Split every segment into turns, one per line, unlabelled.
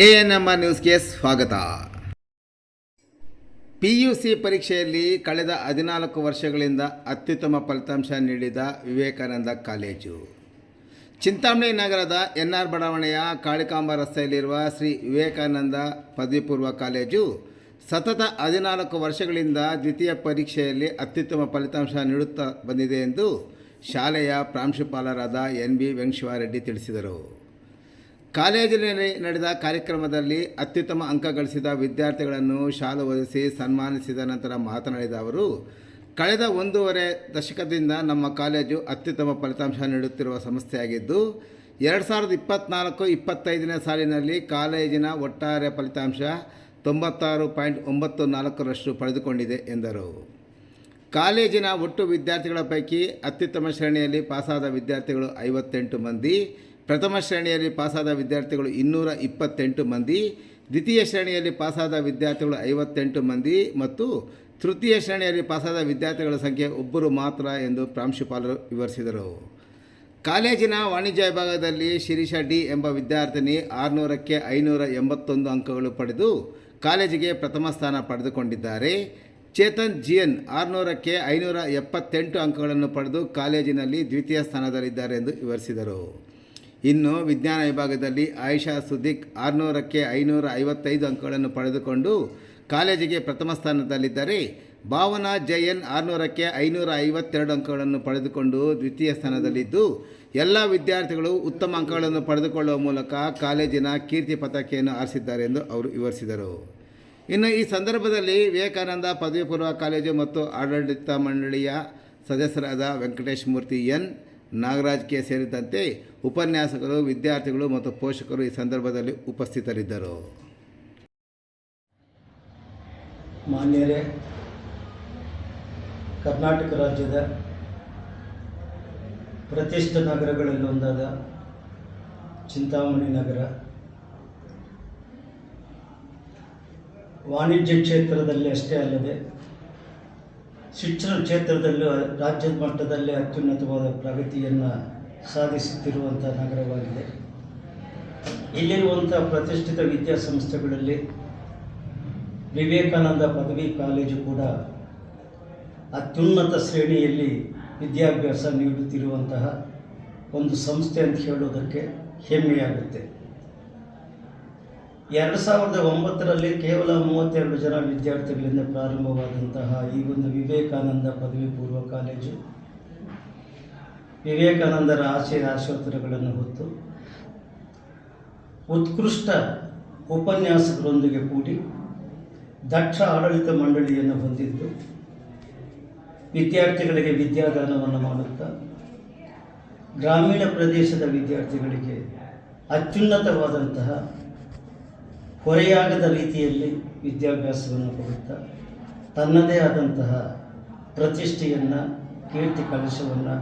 A N M R ನ್ಯೂಸ್ಗೆ ಸ್ವಾಗತ. P U C ಪರೀಕ್ಷೆಯಲ್ಲಿ ಕಳೆದ ಹದಿನಾಲ್ಕು ವರ್ಷಗಳಿಂದ ಅತ್ಯುತ್ತಮ ಫಲಿತಾಂಶ ನೀಡಿದ ವಿವೇಕಾನಂದ ಕಾಲೇಜು. ಚಿಂತಾಮಣಿ ನಗರದ ಎನ್ ಆರ್ ಬಡಾವಣೆಯ ಕಾಳಿಕಾಂಬ ರಸ್ತೆಯಲ್ಲಿರುವ ಶ್ರೀ ವಿವೇಕಾನಂದ ಪದವಿ ಪೂರ್ವ ಕಾಲೇಜು ಸತತ ಹದಿನಾಲ್ಕು ವರ್ಷಗಳಿಂದ ದ್ವಿತೀಯ ಪರೀಕ್ಷೆಯಲ್ಲಿ ಅತ್ಯುತ್ತಮ ಫಲಿತಾಂಶ ನೀಡುತ್ತಾ ಬಂದಿದೆ ಎಂದು ಶಾಲೆಯ ಪ್ರಾಂಶುಪಾಲರಾದ ಎನ್ ಬಿ ವೆಂಕಟೇಶ್ವರರೆಡ್ಡಿ ತಿಳಿಸಿದರು. ಕಾಲೇಜಿನಲ್ಲಿ ನಡೆದ ಕಾರ್ಯಕ್ರಮದಲ್ಲಿ ಅತ್ಯುತ್ತಮ ಅಂಕ ಗಳಿಸಿದ ವಿದ್ಯಾರ್ಥಿಗಳನ್ನು ಶಾಲು ಒದಿಸಿ ಸನ್ಮಾನಿಸಿದ ನಂತರ ಮಾತನಾಡಿದ ಅವರು, ಕಳೆದ ಒಂದೂವರೆ ದಶಕದಿಂದ ನಮ್ಮ ಕಾಲೇಜು ಅತ್ಯುತ್ತಮ ಫಲಿತಾಂಶ ನೀಡುತ್ತಿರುವ ಸಂಸ್ಥೆಯಾಗಿದ್ದು, ಎರಡು ಸಾವಿರದ ಇಪ್ಪತ್ತ್ನಾಲ್ಕು ಇಪ್ಪತ್ತೈದನೇ ಸಾಲಿನಲ್ಲಿ ಕಾಲೇಜಿನ ಒಟ್ಟಾರೆ ಫಲಿತಾಂಶ ತೊಂಬತ್ತಾರು ಪಾಯಿಂಟ್ ಒಂಬತ್ತು ನಾಲ್ಕರಷ್ಟು ಪಡೆದುಕೊಂಡಿದೆ ಎಂದರು. ಕಾಲೇಜಿನ ಒಟ್ಟು ವಿದ್ಯಾರ್ಥಿಗಳ ಪೈಕಿ ಅತ್ಯುತ್ತಮ ಶ್ರೇಣಿಯಲ್ಲಿ ಪಾಸಾದ ವಿದ್ಯಾರ್ಥಿಗಳು ಐವತ್ತೆಂಟು ಮಂದಿ ಪ್ರಥಮ ಶ್ರೇಣಿಯಲ್ಲಿ ಪಾಸಾದ ವಿದ್ಯಾರ್ಥಿಗಳು ಇನ್ನೂರ ಇಪ್ಪತ್ತೆಂಟು ಮಂದಿ, ದ್ವಿತೀಯ ಶ್ರೇಣಿಯಲ್ಲಿ ಪಾಸಾದ ವಿದ್ಯಾರ್ಥಿಗಳು ಐವತ್ತೆಂಟು ಮಂದಿ ಮತ್ತು ತೃತೀಯ ಶ್ರೇಣಿಯಲ್ಲಿ ಪಾಸಾದ ವಿದ್ಯಾರ್ಥಿಗಳ ಸಂಖ್ಯೆ ಒಬ್ಬರು ಮಾತ್ರ ಎಂದು ಪ್ರಾಂಶುಪಾಲರು ವಿವರಿಸಿದರು. ಕಾಲೇಜಿನ ವಾಣಿಜ್ಯ ವಿಭಾಗದಲ್ಲಿ ಶಿರೀಷ ಡಿ ಎಂಬ ವಿದ್ಯಾರ್ಥಿನಿ ಆರುನೂರಕ್ಕೆ ಐನೂರ ಎಂಬತ್ತೊಂದು ಅಂಕಗಳು ಪಡೆದು ಕಾಲೇಜಿಗೆ ಪ್ರಥಮ ಸ್ಥಾನ ಪಡೆದುಕೊಂಡಿದ್ದಾರೆ. ಚೇತನ್ ಜಿ ಎನ್ ಆರುನೂರಕ್ಕೆ ಐನೂರ ಎಪ್ಪತ್ತೆಂಟು ಅಂಕಗಳನ್ನು ಪಡೆದು ಕಾಲೇಜಿನಲ್ಲಿ ದ್ವಿತೀಯ ಸ್ಥಾನದಲ್ಲಿದ್ದಾರೆ ಎಂದು ವಿವರಿಸಿದರು. ಇನ್ನು ವಿಜ್ಞಾನ ವಿಭಾಗದಲ್ಲಿ ಆಯಿಷಾ ಸುದೀಕ್ ಆರುನೂರಕ್ಕೆ ಐನೂರ ಐವತ್ತೈದು ಅಂಕಗಳನ್ನು ಪಡೆದುಕೊಂಡು ಕಾಲೇಜಿಗೆ ಪ್ರಥಮ ಸ್ಥಾನದಲ್ಲಿದ್ದರೆ. ಭಾವನಾ ಜಯನ್ ಆರುನೂರಕ್ಕೆ ಐನೂರ ಐವತ್ತೆರಡು ಅಂಕಗಳನ್ನು ಪಡೆದುಕೊಂಡು ದ್ವಿತೀಯ ಸ್ಥಾನದಲ್ಲಿದ್ದು, ಎಲ್ಲ ವಿದ್ಯಾರ್ಥಿಗಳು ಉತ್ತಮ ಅಂಕಗಳನ್ನು ಪಡೆದುಕೊಳ್ಳುವ ಮೂಲಕ ಕಾಲೇಜಿನ ಕೀರ್ತಿ ಪತಾಕೆಯನ್ನು ಆರಿಸಿದ್ದಾರೆ ಎಂದು ಅವರು ವಿವರಿಸಿದರು. ಇನ್ನು ಈ ಸಂದರ್ಭದಲ್ಲಿ ವಿವೇಕಾನಂದ ಪದವಿ ಪೂರ್ವ ಕಾಲೇಜು ಮತ್ತು ಆಡಳಿತ ಮಂಡಳಿಯ ಸದಸ್ಯರಾದ ವೆಂಕಟೇಶ್ ಮೂರ್ತಿ ಎನ್. ನಾಗರಾಜ್ ಕೆ ಸೇರಿದಂತೆ ಉಪನ್ಯಾಸಕರು, ವಿದ್ಯಾರ್ಥಿಗಳು ಮತ್ತು ಪೋಷಕರು ಈ ಸಂದರ್ಭದಲ್ಲಿ ಉಪಸ್ಥಿತರಿದ್ದರು.
ಮಾನ್ಯರೇ, ಕರ್ನಾಟಕ ರಾಜ್ಯದ ಪ್ರತಿಷ್ಠ ನಗರಗಳಲ್ಲಿ ಒಂದಾದ ಚಿಂತಾಮಣಿ ನಗರ. ವಾಣಿಜ್ಯ ಕ್ಷೇತ್ರದಲ್ಲಿ ಅಷ್ಟೇ ಅಲ್ಲದೆ ಶಿಕ್ಷಣ ಕ್ಷೇತ್ರದಲ್ಲೂ ರಾಜ್ಯದ ಮಟ್ಟದಲ್ಲಿ ಅತ್ಯುನ್ನತವಾದ ಪ್ರಗತಿಯನ್ನು ಸಾಧಿಸುತ್ತಿರುವಂಥ ನಗರವಾಗಿದೆ. ಇಲ್ಲಿರುವಂಥ ಪ್ರತಿಷ್ಠಿತ ವಿದ್ಯಾಸಂಸ್ಥೆಗಳಲ್ಲಿ ವಿವೇಕಾನಂದ ಪದವಿ ಕಾಲೇಜು ಕೂಡ ಅತ್ಯುನ್ನತ ಶ್ರೇಣಿಯಲ್ಲಿ ವಿದ್ಯಾಭ್ಯಾಸ ನೀಡುತ್ತಿರುವಂತಹ ಒಂದು ಸಂಸ್ಥೆ ಅಂತ ಹೇಳೋದಕ್ಕೆ ಹೆಮ್ಮೆಯಾಗುತ್ತೆ. ಎರಡು ಸಾವಿರದ ಒಂಬತ್ತರಲ್ಲಿ ಕೇವಲ ಮೂವತ್ತೆರಡು ಜನ ವಿದ್ಯಾರ್ಥಿಗಳಿಂದ ಪ್ರಾರಂಭವಾದಂತಹ ಈ ಒಂದು ವಿವೇಕಾನಂದ ಪದವಿ ಪೂರ್ವ ಕಾಲೇಜು. ವಿವೇಕಾನಂದರ ಆಶಯ ಆಶೋತ್ತರಗಳನ್ನು ಹೊತ್ತು ಉತ್ಕೃಷ್ಟ ಉಪನ್ಯಾಸಕರೊಂದಿಗೆ ಕೂಡಿ ದಕ್ಷ ಆಡಳಿತ ಮಂಡಳಿಯನ್ನು ಹೊಂದಿದ್ದು, ವಿದ್ಯಾರ್ಥಿಗಳಿಗೆ ವಿದ್ಯಾದಾನವನ್ನು ಮಾಡುತ್ತಾ, ಗ್ರಾಮೀಣ ಪ್ರದೇಶದ ವಿದ್ಯಾರ್ಥಿಗಳಿಗೆ ಅತ್ಯುನ್ನತವಾದಂತಹ ಹೊರೆಯಾಗದ ರೀತಿಯಲ್ಲಿ ವಿದ್ಯಾಭ್ಯಾಸವನ್ನು ಕೊಡುತ್ತಾ ತನ್ನದೇ ಆದಂತಹ ಪ್ರತಿಷ್ಠೆಯನ್ನು, ಕೀರ್ತಿ ಕಲಶವನ್ನು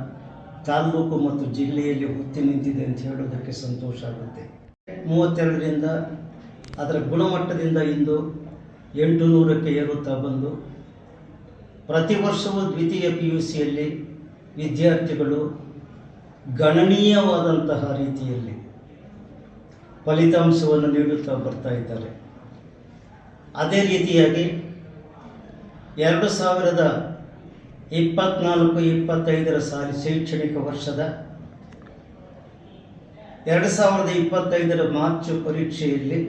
ತಾಲ್ಲೂಕು ಮತ್ತು ಜಿಲ್ಲೆಯಲ್ಲಿ ಹೊತ್ತಿ ನಿಂತಿದೆ ಅಂತ ಹೇಳೋದಕ್ಕೆ ಸಂತೋಷ ಆಗುತ್ತೆ. ಮೂವತ್ತೆರಡರಿಂದ ಅದರ ಗುಣಮಟ್ಟದಿಂದ ಇಂದು ಎಂಟು ನೂರಕ್ಕೆ ಏರುತ್ತಾ ಬಂದು ಪ್ರತಿ ವರ್ಷವೂ ದ್ವಿತೀಯ ಪಿ ಯು ಸಿಯಲ್ಲಿ ವಿದ್ಯಾರ್ಥಿಗಳು ಗಣನೀಯವಾದಂತಹ ರೀತಿಯಲ್ಲಿ ಫಲಿತಾಂಶವನ್ನು ನೀಡುತ್ತಾ ಬರ್ತಾ ಇದ್ದಾರೆ. ಅದೇ ರೀತಿಯಾಗಿ ಎರಡು ಸಾವಿರದ ಇಪ್ಪತ್ನಾಲ್ಕು, ಇಪ್ಪತ್ತೈದರ ಸಾಲಿ ಶೈಕ್ಷಣಿಕ ವರ್ಷದ ಎರಡು ಸಾವಿರದ ಇಪ್ಪತ್ತೈದರ ಮಾರ್ಚ್ ಪರೀಕ್ಷೆಯಲ್ಲಿ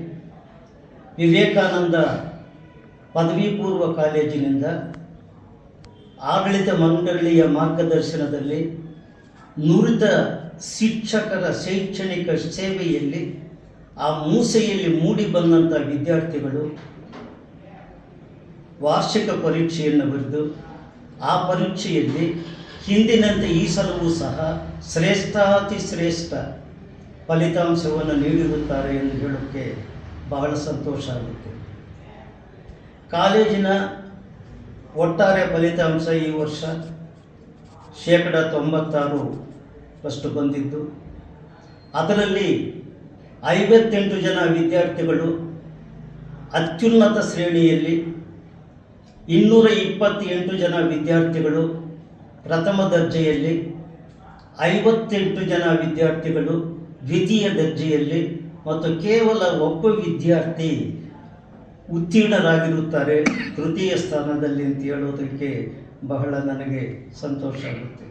ವಿವೇಕಾನಂದ ಪದವಿ ಪೂರ್ವ ಕಾಲೇಜಿನಿಂದ ಆಡಳಿತ ಮಂಡಳಿಯ ಮಾರ್ಗದರ್ಶನದಲ್ಲಿ ನುರಿತ ಶಿಕ್ಷಕರ ಶೈಕ್ಷಣಿಕ ಸೇವೆಯಲ್ಲಿ ಆ ಮೂಸೆಯಲ್ಲಿ ಮೂಡಿ ಬಂದಂಥ ವಿದ್ಯಾರ್ಥಿಗಳು ವಾರ್ಷಿಕ ಪರೀಕ್ಷೆಯನ್ನು ಬರೆದು ಆ ಪರೀಕ್ಷೆಯಲ್ಲಿ ಹಿಂದಿನಂತೆ ಈ ಸಲವೂ ಸಹ ಶ್ರೇಷ್ಠಾತಿ ಶ್ರೇಷ್ಠ ಫಲಿತಾಂಶವನ್ನು ನೀಡಿರುತ್ತಾರೆ ಎಂದು ಹೇಳೋಕ್ಕೆ ಬಹಳ ಸಂತೋಷ ಆಗುತ್ತೆ. ಕಾಲೇಜಿನ ಒಟ್ಟಾರೆ ಫಲಿತಾಂಶ ಈ ವರ್ಷ ಶೇಕಡ ತೊಂಬತ್ತಾರು ಅಷ್ಟು ಬಂದಿದ್ದು, ಅದರಲ್ಲಿ ಐವತ್ತೆಂಟು ಜನ ವಿದ್ಯಾರ್ಥಿಗಳು ಅತ್ಯುನ್ನತ ಶ್ರೇಣಿಯಲ್ಲಿ ಇನ್ನೂರ ಇಪ್ಪತ್ತೆಂಟು ಜನ ವಿದ್ಯಾರ್ಥಿಗಳು ಪ್ರಥಮ ದರ್ಜೆಯಲ್ಲಿ, ಐವತ್ತೆಂಟು ಜನ ವಿದ್ಯಾರ್ಥಿಗಳು ದ್ವಿತೀಯ ದರ್ಜೆಯಲ್ಲಿ ಮತ್ತು ಕೇವಲ ಒಬ್ಬ ವಿದ್ಯಾರ್ಥಿ ಉತ್ತೀರ್ಣರಾಗಿರುತ್ತಾರೆ. ತೃತೀಯ ಸ್ಥಾನದಲ್ಲಿ ಅಂತ ಹೇಳೋದಕ್ಕೆ ಬಹಳ ನನಗೆ ಸಂತೋಷ ಆಗುತ್ತೆ.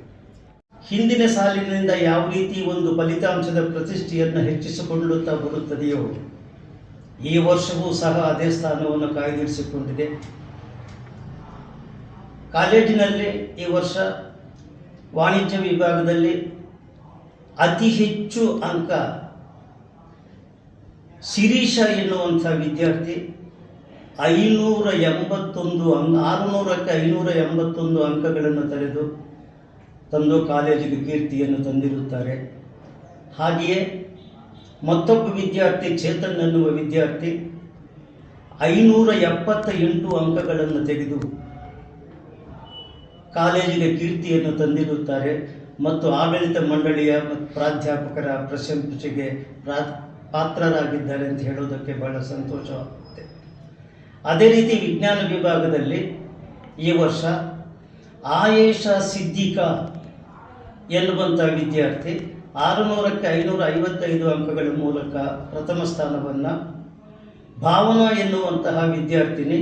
ಹಿಂದಿನ ಸಾಲಿನಿಂದ ಯಾವ ರೀತಿ ಒಂದು ಫಲಿತಾಂಶದ ಪ್ರತಿಷ್ಠೆಯನ್ನು ಹೆಚ್ಚಿಸಿಕೊಳ್ಳುತ್ತಾ ಬರುತ್ತದೆಯೋ, ಈ ವರ್ಷವೂ ಸಹ ಅದೇ ಸ್ಥಾನವನ್ನು ಕಾಯ್ದಿರಿಸಿಕೊಂಡಿದೆ. ಕಾಲೇಜಿನಲ್ಲಿ ಈ ವರ್ಷ ವಾಣಿಜ್ಯ ವಿಭಾಗದಲ್ಲಿ ಅತಿ ಹೆಚ್ಚು ಅಂಕ ಶಿರೀಷ ಎನ್ನುವಂಥ ವಿದ್ಯಾರ್ಥಿ ಐನೂರ ಎಂಬತ್ತೊಂದು ಅಂಕ ಆರುನೂರಕ್ಕೆ ಐನೂರ ಎಂಬತ್ತೊಂದು ಅಂಕಗಳನ್ನು ತೆರೆದು ತಂದು ಕಾಲೇಜಿಗೆ ಕೀರ್ತಿಯನ್ನು ತಂದಿರುತ್ತಾರೆ. ಹಾಗೆಯೇ ಮತ್ತೊಬ್ಬ ವಿದ್ಯಾರ್ಥಿ, ಚೇತನ್ ಎನ್ನುವ ವಿದ್ಯಾರ್ಥಿ, ಐನೂರ ಎಪ್ಪತ್ತ ಎಂಟು ಅಂಕಗಳನ್ನು ತೆಗೆದು ಕಾಲೇಜಿಗೆ ಕೀರ್ತಿಯನ್ನು ತಂದಿರುತ್ತಾರೆ. ಮತ್ತು ಆಡಳಿತ ಮಂಡಳಿಯ ಪ್ರಾಧ್ಯಾಪಕರ ಪ್ರಶಂಸೆಗೆ ಪ್ರಾ ಪಾತ್ರರಾಗಿದ್ದಾರೆ ಅಂತ ಹೇಳೋದಕ್ಕೆ ಬಹಳ ಸಂತೋಷವಾಗುತ್ತೆ. ಅದೇ ರೀತಿ ವಿಜ್ಞಾನ ವಿಭಾಗದಲ್ಲಿ ಈ ವರ್ಷ ಆಯೇಷ ಸಿದ್ದಿಕಾ ಎನ್ನುವಂಥ ವಿದ್ಯಾರ್ಥಿ? ಆರುನೂರಕ್ಕೆ ಐನೂರ ಐವತ್ತೈದು ಅಂಕಗಳ ಮೂಲಕ ಪ್ರಥಮ ಸ್ಥಾನವನ್ನು ಭಾವನಾ ಎನ್ನುವಂತಹ ವಿದ್ಯಾರ್ಥಿನಿ.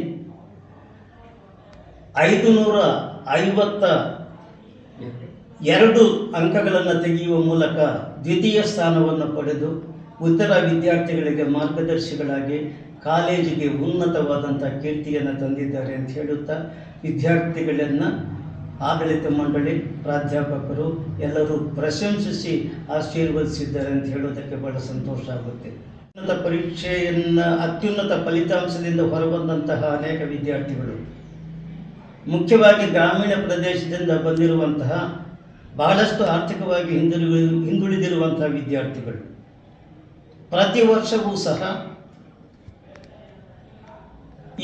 ಐದು ನೂರ ಐವತ್ತ ಎರಡು ಅಂಕಗಳನ್ನು ತೆಗೆಯುವ ಮೂಲಕ ದ್ವಿತೀಯ ಸ್ಥಾನವನ್ನು ಪಡೆದು ಉತ್ತರ ವಿದ್ಯಾರ್ಥಿಗಳಿಗೆ ಮಾರ್ಗದರ್ಶಿಗಳಾಗಿ ಕಾಲೇಜಿಗೆ ಉನ್ನತವಾದಂಥ ಕೀರ್ತಿಯನ್ನು ತಂದಿದ್ದಾರೆ ಅಂತ ಹೇಳುತ್ತಾ ವಿದ್ಯಾರ್ಥಿಗಳನ್ನು ಆಡಳಿತ ಮಂಡಳಿ ಪ್ರಾಧ್ಯಾಪಕರು ಎಲ್ಲರೂ ಪ್ರಶಂಸಿಸಿ ಆಶೀರ್ವದಿಸಿದ್ದಾರೆ ಅಂತ ಹೇಳೋದಕ್ಕೆ ಬಹಳ ಸಂತೋಷ ಆಗುತ್ತೆ. ಉನ್ನತ ಪರೀಕ್ಷೆಯನ್ನು ಅತ್ಯುನ್ನತ ಫಲಿತಾಂಶದಿಂದ ಹೊರಬಂದಂತಹ ಅನೇಕ ವಿದ್ಯಾರ್ಥಿಗಳು. ಮುಖ್ಯವಾಗಿ ಗ್ರಾಮೀಣ ಪ್ರದೇಶದಿಂದ ಬಂದಿರುವಂತಹ ಬಹಳಷ್ಟು ಆರ್ಥಿಕವಾಗಿ ಹಿಂದುಳಿ ಹಿಂದುಳಿದಿರುವಂತಹ ವಿದ್ಯಾರ್ಥಿಗಳು. ಪ್ರತಿ ವರ್ಷವೂ ಸಹ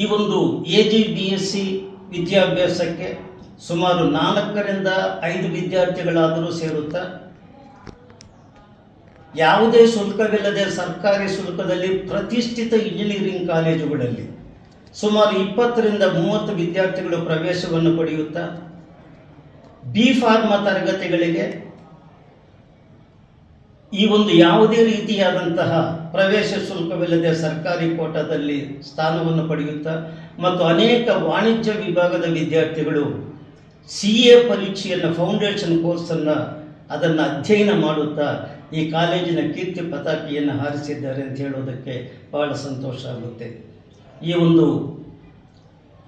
ಈ ಒಂದು A G B S C ವಿದ್ಯಾಭ್ಯಾಸಕ್ಕೆ ಸುಮಾರು ನಾಲ್ಕರಿಂದ ಐದು ವಿದ್ಯಾರ್ಥಿಗಳಾದರೂ ಸೇರುತ್ತಾ, ಯಾವುದೇ ಶುಲ್ಕವಿಲ್ಲದೆ ಸರ್ಕಾರಿ ಶುಲ್ಕದಲ್ಲಿ ಪ್ರತಿಷ್ಠಿತ ಇಂಜಿನಿಯರಿಂಗ್ ಕಾಲೇಜುಗಳಲ್ಲಿ ಸುಮಾರು ಇಪ್ಪತ್ತರಿಂದ ಮೂವತ್ತು ವಿದ್ಯಾರ್ಥಿಗಳು ಪ್ರವೇಶವನ್ನು ಪಡೆಯುತ್ತಾ, ಬಿ ಫಾರ್ಮಾ ತರಗತಿಗಳಿಗೆ ಈ ಒಂದು ಯಾವುದೇ ರೀತಿಯಾದಂತಹ ಪ್ರವೇಶ ಶುಲ್ಕವಿಲ್ಲದೆ ಸರ್ಕಾರಿ ಕೋಟಾದಲ್ಲಿ ಸ್ಥಾನವನ್ನು ಪಡೆಯುತ್ತಾ, ಮತ್ತು ಅನೇಕ ವಾಣಿಜ್ಯ ವಿಭಾಗದ ವಿದ್ಯಾರ್ಥಿಗಳು ಸಿ ಎ ಪರೀಕ್ಷೆಯನ್ನು ಫೌಂಡೇಶನ್ ಕೋರ್ಸನ್ನು ಅದನ್ನು ಅಧ್ಯಯನ ಮಾಡುತ್ತಾ ಈ ಕಾಲೇಜಿನ ಕೀರ್ತಿ ಪತಾಕಿಯನ್ನು ಹಾರಿಸಿದ್ದಾರೆ ಅಂತ ಹೇಳೋದಕ್ಕೆ ಬಹಳ ಸಂತೋಷ ಆಗುತ್ತೆ. ಈ ಒಂದು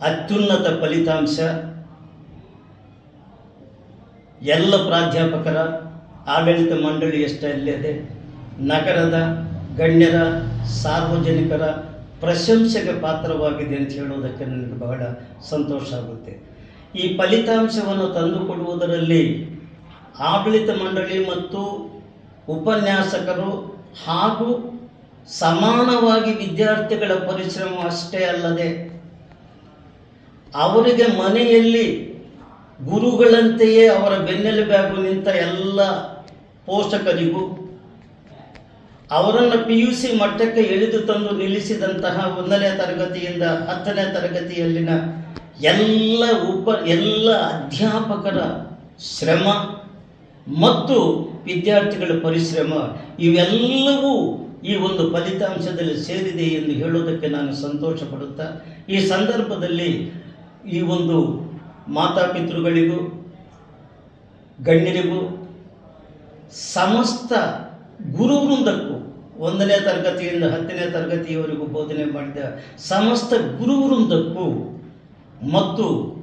ಅತ್ಯುನ್ನತ ಫಲಿತಾಂಶ, ಎಲ್ಲ ಪ್ರಾಧ್ಯಾಪಕರ, ಆಡಳಿತ ಮಂಡಳಿಯಷ್ಟೇ ಅಲ್ಲದೆ ನಗರದ ಗಣ್ಯರ, ಸಾರ್ವಜನಿಕರ ಪ್ರಶಂಸೆಗೆ ಪಾತ್ರವಾಗಿದೆ ಅಂತ ಹೇಳೋದಕ್ಕೆ ನನಗೆ ಬಹಳ ಸಂತೋಷ ಆಗುತ್ತೆ. ಈ ಫಲಿತಾಂಶವನ್ನು ತಂದುಕೊಡುವುದರಲ್ಲಿ ಆಡಳಿತ ಮಂಡಳಿ ಮತ್ತು ಉಪನ್ಯಾಸಕರು ಹಾಗೂ ಸಮಾನವಾಗಿ ವಿದ್ಯಾರ್ಥಿಗಳ ಪರಿಶ್ರಮ ಅಷ್ಟೇ ಅಲ್ಲದೆ ಅವರಿಗೆ ಮನೆಯಲ್ಲಿ ಗುರುಗಳಂತೆಯೇ ಅವರ ಬೆನ್ನೆಲುಬಾಗು ನಿಂತ ಎಲ್ಲ ಪೋಷಕರಿಗೂ ಅವರನ್ನು ಪಿ ಯು ಸಿ ಮಟ್ಟಕ್ಕೆ ಎಳೆದು ತಂದು ನಿಲ್ಲಿಸಿದಂತಹ ಒಂದನೇ ತರಗತಿಯಿಂದ ಹತ್ತನೇ ತರಗತಿಯಲ್ಲಿನ ಎಲ್ಲ ಉಪ, ಎಲ್ಲ ಅಧ್ಯಾಪಕರ ಶ್ರಮ ಮತ್ತು ವಿದ್ಯಾರ್ಥಿಗಳ ಪರಿಶ್ರಮ, ಇವೆಲ್ಲವೂ ಈ ಒಂದು ಫಲಿತಾಂಶದಲ್ಲಿ ಸೇರಿದೆ ಎಂದು ಹೇಳೋದಕ್ಕೆ ನಾನು ಸಂತೋಷ ಪಡುತ್ತಾ, ಈ ಸಂದರ್ಭದಲ್ಲಿ ಈ ಒಂದು ಮಾತಾಪಿತೃಗಳಿಗೂ, ಗಣ್ಯರಿಗೂ, ಸಮಸ್ತ ಗುರುವೃಂದಕ್ಕೂ, ಒಂದನೇ ತರಗತಿಯಿಂದ ಹತ್ತನೇ ತರಗತಿಯವರೆಗೂ ಬೋಧನೆ ಮಾಡಿದ ಸಮಸ್ತ ಗುರುವೃಂದಕ್ಕೂ ಮತ್ತು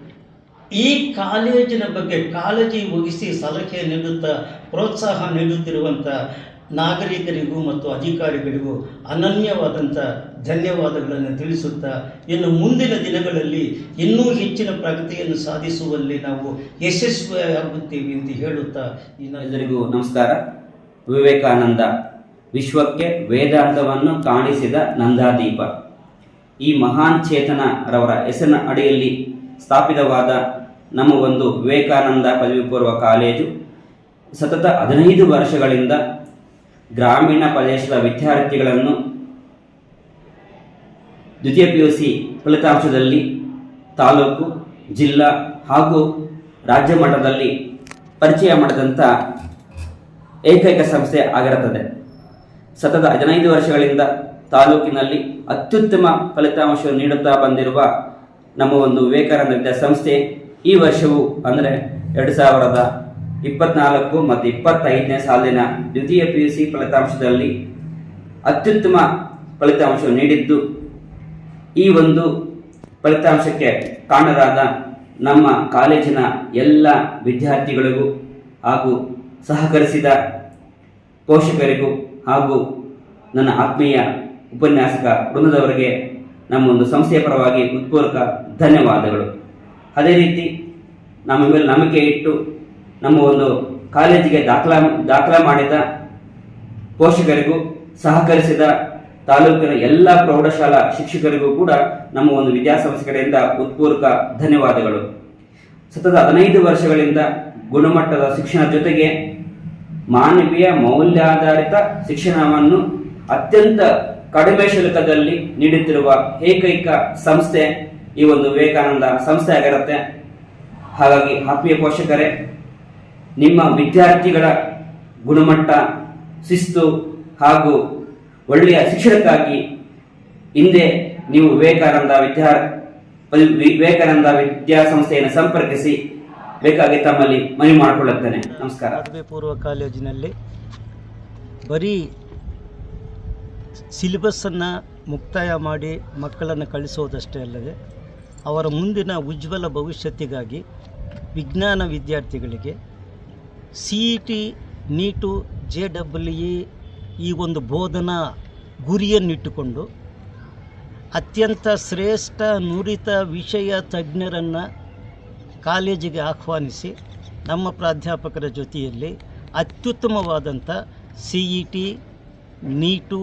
ಈ ಕಾಲೇಜಿನ ಬಗ್ಗೆ ಕಾಳಜಿ ವಹಿಸಿ ಸಲಹೆ ನೀಡುತ್ತಾ ಪ್ರೋತ್ಸಾಹ ನೀಡುತ್ತಿರುವಂಥ ನಾಗರಿಕರಿಗೂ ಮತ್ತು ಅಧಿಕಾರಿಗಳಿಗೂ ಅನನ್ಯವಾದಂಥ ಧನ್ಯವಾದಗಳನ್ನು ತಿಳಿಸುತ್ತಾ ಇನ್ನು ಮುಂದಿನ ದಿನಗಳಲ್ಲಿ ಇನ್ನೂ ಹೆಚ್ಚಿನ ಪ್ರಗತಿಯನ್ನು ಸಾಧಿಸುವಲ್ಲಿ ನಾವು ಯಶಸ್ವಿಯಾಗುತ್ತೇವೆ ಎಂದು ಹೇಳುತ್ತಾ
ಎಲ್ಲರಿಗೂ ನಮಸ್ಕಾರ. ವಿವೇಕಾನಂದ ವಿಶ್ವಕ್ಕೆ ವೇದಾಂತವನ್ನು ಕಾಣಿಸಿದ ನಂದಾದೀಪ. ಈ ಮಹಾನ್ ಚೇತನರವರ ಹೆಸರಿನ ಅಡಿಯಲ್ಲಿ ಸ್ಥಾಪಿತವಾದ ನಮ್ಮ ಒಂದು ವಿವೇಕಾನಂದ ಪದವಿ ಪೂರ್ವ ಕಾಲೇಜು. ಸತತ ಹದಿನೈದು ವರ್ಷಗಳಿಂದ ಗ್ರಾಮೀಣ ಪ್ರದೇಶದ ವಿದ್ಯಾರ್ಥಿಗಳನ್ನು ದ್ವಿತೀಯ ಪಿ ಯು ಸಿ ಫಲಿತಾಂಶದಲ್ಲಿ ತಾಲೂಕು, ಜಿಲ್ಲಾ ಹಾಗೂ ರಾಜ್ಯ ಮಟ್ಟದಲ್ಲಿ ಪರಿಚಯ ಮಾಡಿದಂಥ ಏಕೈಕ ಸಂಸ್ಥೆ ಆಗಿರುತ್ತದೆ. ಸತತ ಹದಿನೈದು ವರ್ಷಗಳಿಂದ ತಾಲೂಕಿನಲ್ಲಿ ಅತ್ಯುತ್ತಮ ಫಲಿತಾಂಶ ನೀಡುತ್ತಾ ಬಂದಿರುವ ನಮ್ಮ ಒಂದು ವಿವೇಕಾನಂದ ವಿದ್ಯಾಸಂಸ್ಥೆ ಈ ವರ್ಷವು ಅಂದರೆ ಎರಡು ಸಾವಿರದ ಇಪ್ಪತ್ನಾಲ್ಕು ಮತ್ತು ಇಪ್ಪತ್ತೈದನೇ ಸಾಲಿನ ದ್ವಿತೀಯ ಪಿ ಯು ಸಿ ಫಲಿತಾಂಶದಲ್ಲಿ ಅತ್ಯುತ್ತಮ ಫಲಿತಾಂಶ ನೀಡಿದ್ದು, ಈ ಒಂದು ಫಲಿತಾಂಶಕ್ಕೆ ಕಾರಣರಾದ ನಮ್ಮ ಕಾಲೇಜಿನ ಎಲ್ಲ ವಿದ್ಯಾರ್ಥಿಗಳಿಗೂ ಹಾಗೂ ಸಹಕರಿಸಿದ ಪೋಷಕರಿಗೂ ಹಾಗೂ ನನ್ನ ಆತ್ಮೀಯ ಉಪನ್ಯಾಸಕ ವೃಂದದವರಿಗೆ ನಮ್ಮ ಒಂದು ಸಂಸ್ಥೆಯ ಪರವಾಗಿ ಉತ್ಪೂರ್ವಕ ಧನ್ಯವಾದಗಳು. ಅದೇ ರೀತಿ ನಮ್ಮ ಮೇಲೆ ನಂಬಿಕೆ ಇಟ್ಟು ನಮ್ಮ ಒಂದು ಕಾಲೇಜಿಗೆ ದಾಖಲಾ ದಾಖಲಾ ಮಾಡಿದ ಪೋಷಕರಿಗೂ ಸಹಕರಿಸಿದ ತಾಲೂಕಿನ ಎಲ್ಲ ಪ್ರೌಢಶಾಲಾ ಶಿಕ್ಷಕರಿಗೂ ಕೂಡ ನಮ್ಮ ಒಂದು ವಿದ್ಯಾಸಂಸ್ಥೆ ಕಡೆಯಿಂದ ಉತ್ಪೂರ್ವಕ ಧನ್ಯವಾದಗಳು. ಸತತ ಹದಿನೈದು ವರ್ಷಗಳಿಂದ ಗುಣಮಟ್ಟದ ಶಿಕ್ಷಣ ಜೊತೆಗೆ ಮಾನವೀಯ ಮೌಲ್ಯಾಧಾರಿತ ಶಿಕ್ಷಣವನ್ನು ಅತ್ಯಂತ ಕಡಿಮೆ ಶುಲ್ಕದಲ್ಲಿ ನೀಡುತ್ತಿರುವ ಏಕೈಕ ಸಂಸ್ಥೆ ಈ ಒಂದು ವಿವೇಕಾನಂದ ಸಂಸ್ಥೆ ಆಗಿರುತ್ತೆ ಹಾಗಾಗಿ ಆತ್ಮೀಯ ಪೋಷಕರೇ, ನಿಮ್ಮ ವಿದ್ಯಾರ್ಥಿಗಳ ಗುಣಮಟ್ಟ, ಶಿಸ್ತು ಹಾಗೂ ಒಳ್ಳೆಯ ಶಿಕ್ಷಣಕ್ಕಾಗಿ ಹಿಂದೆ ನೀವು ವಿವೇಕಾನಂದ ವಿದ್ಯಾ ವಿವೇಕಾನಂದ ವಿದ್ಯಾಸಂಸ್ಥೆಯನ್ನು ಸಂಪರ್ಕಿಸಿ ಬೇಕಾಗಿ ತಮ್ಮಲ್ಲಿ ಮನವಿ ಮಾಡಿಕೊಳ್ಳುತ್ತೇನೆ. ನಮಸ್ಕಾರ.
ಪೂರ್ವ ಕಾಲೇಜಿನಲ್ಲಿ ಬರೀ ಸಿಲೆಬಸ್ಸನ್ನು ಮುಕ್ತಾಯ ಮಾಡಿ ಮಕ್ಕಳನ್ನು ಕಳಿಸೋದಷ್ಟೇ ಅಲ್ಲದೆ ಅವರ ಮುಂದಿನ ಉಜ್ವಲ ಭವಿಷ್ಯತ್ತಿಗಾಗಿ ವಿಜ್ಞಾನ ವಿದ್ಯಾರ್ಥಿಗಳಿಗೆ C E T NEET J W E ಈ ಒಂದು ಬೋಧನಾ ಗುರಿಯನ್ನಿಟ್ಟುಕೊಂಡು ಅತ್ಯಂತ ಶ್ರೇಷ್ಠ ನುರಿತ ವಿಷಯ ತಜ್ಞರನ್ನು ಕಾಲೇಜಿಗೆ ಆಹ್ವಾನಿಸಿ ನಮ್ಮ ಪ್ರಾಧ್ಯಾಪಕರ ಜೊತೆಯಲ್ಲಿ ಅತ್ಯುತ್ತಮವಾದಂಥ C E T NEET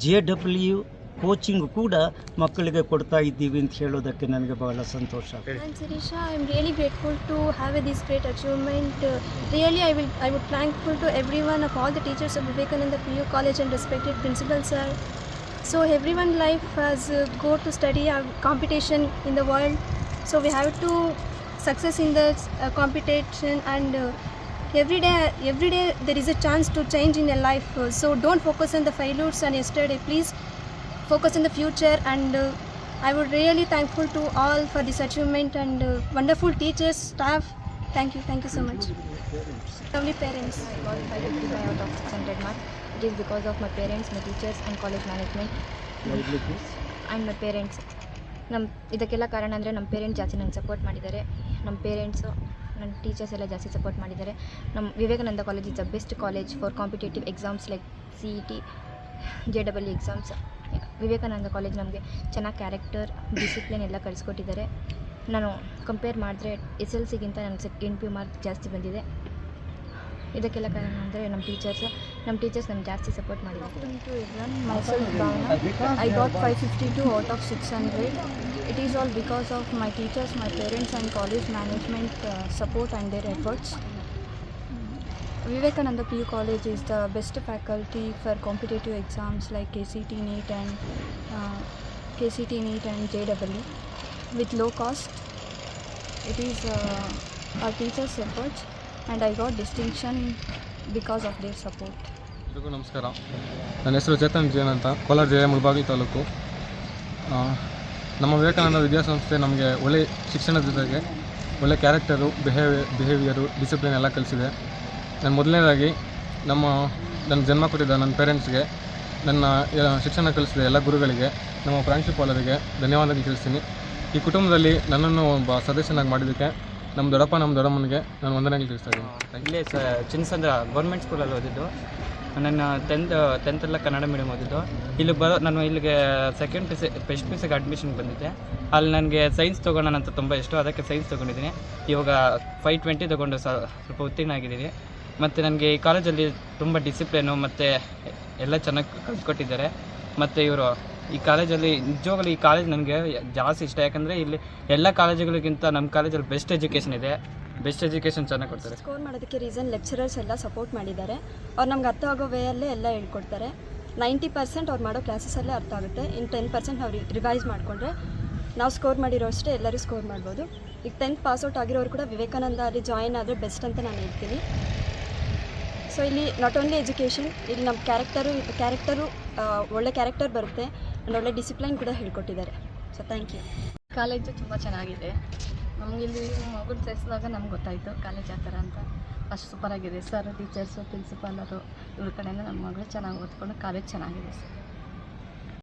J W coaching ಕೂಡ ಮಕ್ಕಳಿಗೆ ಕೊಡ್ತಾ ಇದ್ದೀವಿ ಅಂತ ಹೇಳೋದಕ್ಕೆ ನನಗೆ ಬಹಳ ಸಂತೋಷ
I'm Sirisha. I'm really grateful to have this great achievement. Uh, really, I will. I would thankful to everyone of all the teachers of Vivekananda PU College and respected principals, sir. So everyone life has uh, go to study a competition in the world. So we have to success in the uh, competition and. Uh, Every day, every day there is a chance to change in your life. Uh, so don't focus on the failures and yesterday. Please focus on the future and uh, I would really thankful to all for this achievement and uh, wonderful teachers, staff. Thank you, thank you so much. Lovely parents.
I got 555 out of 600 marks. It is because of my parents, my teachers and college management and my parents ನಮ್ಮ ಇದಕ್ಕೆಲ್ಲ ಕಾರಣ ಅಂದರೆ ನಮ್ಮ parents ಜಾಸ್ತಿ ನಂಗೆ support ಮಾಡಿದ್ದಾರೆ ನಮ್ಮ parents ನನ್ನ ಟೀಚರ್ಸ್ ಎಲ್ಲ ಜಾಸ್ತಿ ಸಪೋರ್ಟ್ ಮಾಡಿದ್ದಾರೆ. ನಮ್ಮ Vivekananda college is the best college for competitive exams like C E T J double E exams Vivekananda college ನಮಗೆ ಚೆನ್ನಾಗಿ ಕ್ಯಾರೆಕ್ಟರ್ ಡಿಸಿಪ್ಲಿನ್ ಎಲ್ಲ ಕಲಿಸ್ಕೊಟ್ಟಿದ್ದಾರೆ ನಾನು ಕಂಪೇರ್ ಮಾಡಿದ್ರೆ ಎಸ್ ಎಲ್ ಸಿಗಿಂತ ನನಗೆ ಸೆಕೆಂಡ್ ಪಿ ಮಾರ್ಕ್ ಜಾಸ್ತಿ ಬಂದಿದೆ. ಇದಕ್ಕೆಲ್ಲ ಕಾರಣ ಅಂದರೆ ನಮ್ಮ ಟೀಚರ್ಸ್ ನಮ್ಮ ಟೀಚರ್ಸ್ ನಮ್ಗೆ ಜಾಸ್ತಿ ಸಪೋರ್ಟ್ ಮಾಡಿದ್ದಾರೆ
to everyone. Myself Bhavna. I got 552 out of 600. It is all because of my teachers, my parents, and college management uh, support and their efforts. Vivekananda PU College is the best faculty for competitive exams like KCT, NEET, and uh, KCT, NEET, and JEE with low cost. It is uh, our teachers' efforts, and I got distinction because of their support
ಎಲ್ರಿಗೂ ನಮಸ್ಕಾರ. ನನ್ನ ಹೆಸರು ಚೇತನ್ ಜೈನ್ ಅಂತ. ಕೋಲಾರ ಜಿಲ್ಲೆ ಮುಳಬಾಗಿ ತಾಲೂಕು. ನಮ್ಮ ವಿವೇಕಾನಂದ ವಿದ್ಯಾಸಂಸ್ಥೆ ನಮಗೆ ಒಳ್ಳೆ ಶಿಕ್ಷಣದ ಜೊತೆಗೆ ಒಳ್ಳೆ ಕ್ಯಾರೆಕ್ಟರು ಬಿಹೇವಿಯರ್ ಬಿಹೇವಿಯರು ಡಿಸಿಪ್ಲಿನ್ ಎಲ್ಲ ಕಲಿಸಿದೆ. ನಾನು ಮೊದಲನೇದಾಗಿ ನಮ್ಮ ನನ್ನ ಜನ್ಮ ಕೊಟ್ಟಿದ್ದ ನನ್ನ ಪೇರೆಂಟ್ಸ್ಗೆ ನನ್ನ ಶಿಕ್ಷಣ ಕಲಿಸಿದ ಎಲ್ಲ ಗುರುಗಳಿಗೆ, ನಮ್ಮ ಪ್ರಾಂಶುಪಾಲರಿಗೆ ಧನ್ಯವಾದಗಳು ತಿಳಿಸ್ತೀನಿ. ಈ ಕುಟುಂಬದಲ್ಲಿ ನನ್ನನ್ನು ಒಬ್ಬ ಸದಸ್ಯನಾಗಿ ಮಾಡಿದ್ದಕ್ಕೆ ನಮ್ಮ ದೊಡ್ಡಪ್ಪ ನಮ್ಮ ದೊಡ್ಡಮ್ಮನಿಗೆ ನಾನು ಒಂದನೇ ತಿಳಿಸ್ತಾ ಇದ್ದೀನಿ.
ಇಲ್ಲೇ ಸ ಚಿನ್ನಸಂದ್ರ ಗೌರ್ಮೆಂಟ್ ಸ್ಕೂಲಲ್ಲಿ ಓದಿದ್ದು. ನನ್ನ ಟೆಂತ್ ಟೆಂತೆಲ್ಲ ಕನ್ನಡ ಮೀಡಿಯಮ್ ಓದಿದ್ದು. ಇಲ್ಲಿ ಬರೋ, ನಾನು ಇಲ್ಲಿಗೆ second P C first P ಸಿಗೆ ಅಡ್ಮಿಷನ್ ಬಂದಿದ್ದೆ. ಅಲ್ಲಿ ನನಗೆ ಸೈನ್ಸ್ ತೊಗೊಳ್ಳೋಣ ಅಂತ ತುಂಬ ಇಷ್ಟ, ಅದಕ್ಕೆ ಸೈನ್ಸ್ ತೊಗೊಂಡಿದ್ದೀನಿ. ಇವಾಗ ಫೈವ್ ಟ್ವೆಂಟಿ ತೊಗೊಂಡು ಸ್ವಲ್ಪ ಉತ್ತೀರ್ಣ ಆಗಿದ್ದೀನಿ ಮತ್ತು ನನಗೆ ಈ ಕಾಲೇಜಲ್ಲಿ ತುಂಬ ಡಿಸಿಪ್ಲಿನು ಮತ್ತು ಎಲ್ಲ ಚೆನ್ನಾಗಿ ಕಲ್ತ್ಕೊಟ್ಟಿದ್ದಾರೆ. ಮತ್ತು ಇವರು ಈ ಕಾಲೇಜಲ್ಲಿ ನಿಜವಾಗಲೂ ಈ ಕಾಲೇಜ್ ನನಗೆ ಜಾಸ್ತಿ ಇಷ್ಟ, ಯಾಕಂದರೆ ಇಲ್ಲಿ ಎಲ್ಲ ಕಾಲೇಜುಗಳಿಗಿಂತ ನಮ್ಮ ಕಾಲೇಜಲ್ಲಿ ಬೆಸ್ಟ್ ಎಜುಕೇಷನ್ ಇದೆ. ಬೆಸ್ಟ್ ಎಜುಕೇಷನ್ ಚೆನ್ನಾಗಿ ಕೊಡ್ತಾರೆ.
ಸ್ಕೋರ್ ಮಾಡೋದಕ್ಕೆ ರೀಸನ್ ಲೆಕ್ಚರರ್ಸ್ ಎಲ್ಲ ಸಪೋರ್ಟ್ ಮಾಡಿದ್ದಾರೆ. ಅವ್ರು ನಮ್ಗೆ ಅರ್ಥ ಆಗೋ ವೇಯಲ್ಲೇ ಎಲ್ಲ ಹೇಳ್ಕೊಡ್ತಾರೆ. ನೈಂಟಿ ಪರ್ಸೆಂಟ್ ಅವ್ರು ಮಾಡೋ ಕ್ಲಾಸಸ್ಸಲ್ಲೇ ಅರ್ಥ ಆಗುತ್ತೆ. ಇನ್ನು ಟೆನ್ ಪರ್ಸೆಂಟ್ ನಾವು ರಿವೈಸ್ ಮಾಡಿಕೊಂಡ್ರೆ ನಾವು ಸ್ಕೋರ್ ಮಾಡಿರೋ ಅಷ್ಟೇ ಎಲ್ಲರೂ ಸ್ಕೋರ್ ಮಾಡ್ಬೋದು. ಈಗ ಟೆಂತ್ ಪಾಸ್ಔಟ್ ಆಗಿರೋರು ಕೂಡ ವಿವೇಕಾನಂದ ಅಲ್ಲಿ ಜಾಯಿನ್ ಆದರೆ ಬೆಸ್ಟ್ ಅಂತ ನಾನು ಹೇಳ್ತೀನಿ.
ಸೊ ಇಲ್ಲಿ ನಾಟ್ ಓನ್ಲಿ ಎಜುಕೇಷನ್ ಇಲ್ಲಿ ನಮ್ಮ ಕ್ಯಾರೆಕ್ಟರು ಕ್ಯಾರೆಕ್ಟರು ಒಳ್ಳೆ ಕ್ಯಾರೆಕ್ಟರ್ ಬರುತ್ತೆ. ಒಳ್ಳೆ ಡಿಸಿಪ್ಲೈನ್ ಕೂಡ ಹೇಳ್ಕೊಟ್ಟಿದ್ದಾರೆ. ಸೊ ಥ್ಯಾಂಕ್ ಯು
ಕಾಲೇಜು ತುಂಬ ಚೆನ್ನಾಗಿದೆ. ನಮಗಿಲ್ಲಿ ಮಗು ಸೇರಿಸಿದಾಗ ನಮ್ಗೆ ಗೊತ್ತಾಯಿತು ಕಾಲೇಜ್ ಆ ಥರ ಅಂತ. ಅಷ್ಟು ಸೂಪರಾಗಿದೆ ಸರ್ ಟೀಚರ್ಸು ಪ್ರಿನ್ಸಿಪಾಲರು ಇವ್ರ ಕಡೆಯಿಂದ ನಮ್ಮ ಮಗಳು ಚೆನ್ನಾಗಿ ಓದ್ಕೊಂಡು ಕಾಲೇಜ್ ಚೆನ್ನಾಗಿದೆ ಸರ್